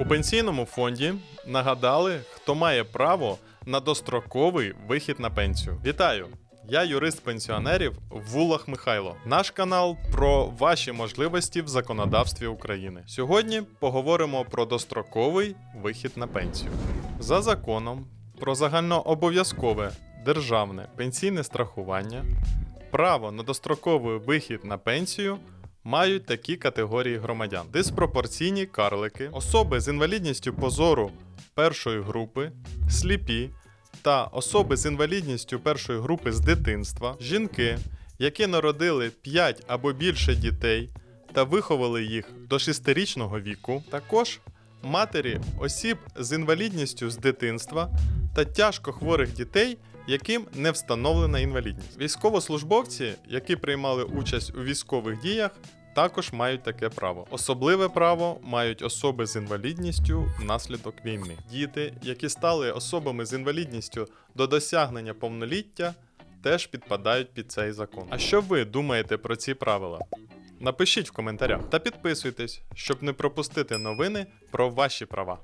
У пенсійному фонді нагадали, хто має право на достроковий вихід на пенсію. Вітаю! Я юрист пенсіонерів Вулах Михайло. Наш канал про ваші можливості в законодавстві України. Сьогодні поговоримо про достроковий вихід на пенсію. За законом про загальнообов'язкове державне пенсійне страхування, право на достроковий вихід на пенсію мають такі категорії громадян: диспропорційні карлики, особи з інвалідністю позору першої групи, сліпі та особи з інвалідністю першої групи з дитинства, жінки, які народили 5 або більше дітей та виховали їх до 6-річного віку, також матері осіб з інвалідністю з дитинства та тяжко хворих дітей, яким не встановлена інвалідність. Військовослужбовці, які приймали участь у військових діях, також мають таке право. Особливе право мають особи з інвалідністю внаслідок війни. Діти, які стали особами з інвалідністю до досягнення повноліття, теж підпадають під цей закон. А що ви думаєте про ці правила? Напишіть в коментарях та підписуйтесь, щоб не пропустити новини про ваші права.